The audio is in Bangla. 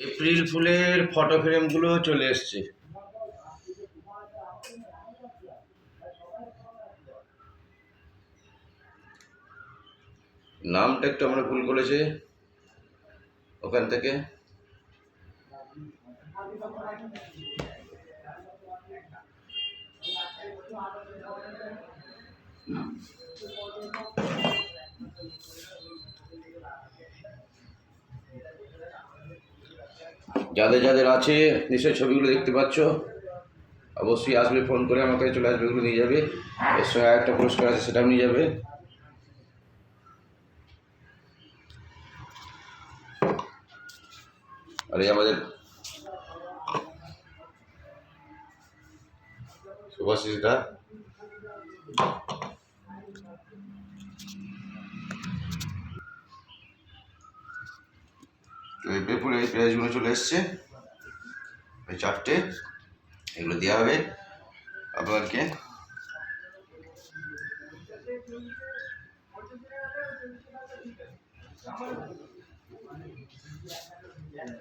এপ্রিল ফুলের ফটো ফ্রেমগুলো চলে এসছে। নামটা একটু আমরা ভুল করেছে। ওখান থেকে। যাদের যাদের আছে নিশ্চয়ই ছবিগুলো দেখতে পাচ্ছ অবশ্যই আসবে ফোন করে আমার কাছে চলে আসবে এগুলো নিয়ে যাবে এর সঙ্গে একটা পুরস্কার আছে সেটাও নিয়ে যাবে আর এই আমাদের শুভাশিসটা তো এই পেপুরে এই প্রাইজগুলো চলে এসছে। ওই চারটে এগুলো দেওয়া হবে আপনাকে